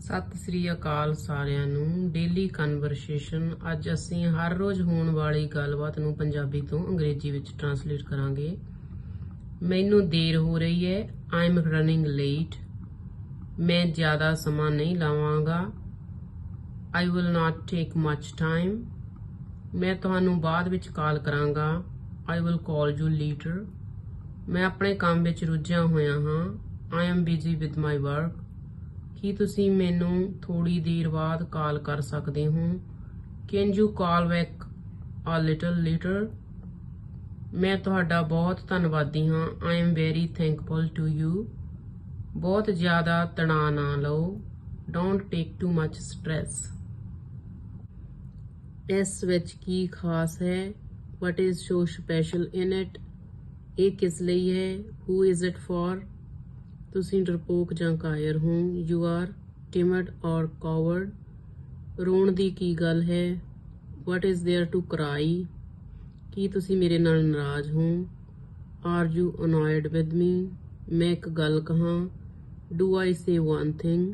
ਸਤਿ ਸ੍ਰੀ ਅਕਾਲ ਸਾਰਿਆਂ ਨੂੰ। Daily conversation ਅੱਜ ਅਸੀਂ ਹਰ ਰੋਜ਼ ਹੋਣ ਵਾਲੀ ਗੱਲਬਾਤ ਨੂੰ ਪੰਜਾਬੀ ਤੋਂ ਅੰਗਰੇਜ਼ੀ ਵਿੱਚ ਟਰਾਂਸਲੇਟ ਕਰਾਂਗੇ। ਮੈਨੂੰ ਦੇਰ ਹੋ ਰਹੀ ਹੈ। ਆਈ ਐਮ ਰਨਿੰਗ ਲੇਟ ਮੈਂ ਜ਼ਿਆਦਾ ਸਮਾਂ ਨਹੀਂ ਲਾਵਾਂਗਾ। I will not take much time ਮੈਂ ਤੁਹਾਨੂੰ ਬਾਅਦ ਵਿੱਚ ਕਾਲ ਕਰਾਂਗਾ। I will call you later ਮੈਂ ਆਪਣੇ ਕੰਮ ਵਿੱਚ ਰੁੱਝਿਆ ਹੋਇਆ ਹਾਂ। I am busy with my work ਕੀ ਤੁਸੀਂ ਮੈਨੂੰ ਥੋੜੀ ਦੇਰ ਬਾਅਦ ਕਾਲ ਕਰ ਸਕਦੇ ਹੋ? Can you call back a little later ਮੈਂ ਤੁਹਾਡਾ ਬਹੁਤ ਧੰਨਵਾਦੀ ਹਾਂ। I am very thankful to you ਬਹੁਤ ਜ਼ਿਆਦਾ ਤਣਾਅ ਨਾ ਲਓ। Don't take too much stress ਇਸ ਵਿੱਚ ਕੀ ਖਾਸ ਹੈ? What is so special in it ਇਹ ਕਿਸ ਲਈ ਹੈ? ਹੂ ਇਜ਼ ਇਟ ਫॉर ਤੁਸੀਂ ਡਰਪੋਕ ਜਾਂ ਕਾਇਰ ਹੋ ਯੂ ਆਰ ਟਿਮਡ ਔਰ ਕਾਵਰਡ ਰੋਣ ਦੀ ਕੀ ਗੱਲ ਹੈ ਵਟ ਇਜ਼ देयर ਟੂ ਕਰਾਈ ਕੀ ਤੁਸੀਂ ਮੇਰੇ ਨਾਲ ਨਾਰਾਜ਼ ਹੋ are you annoyed with me ਮੈਂ ਇੱਕ ਗੱਲ ਕਹਾਂ do I say one thing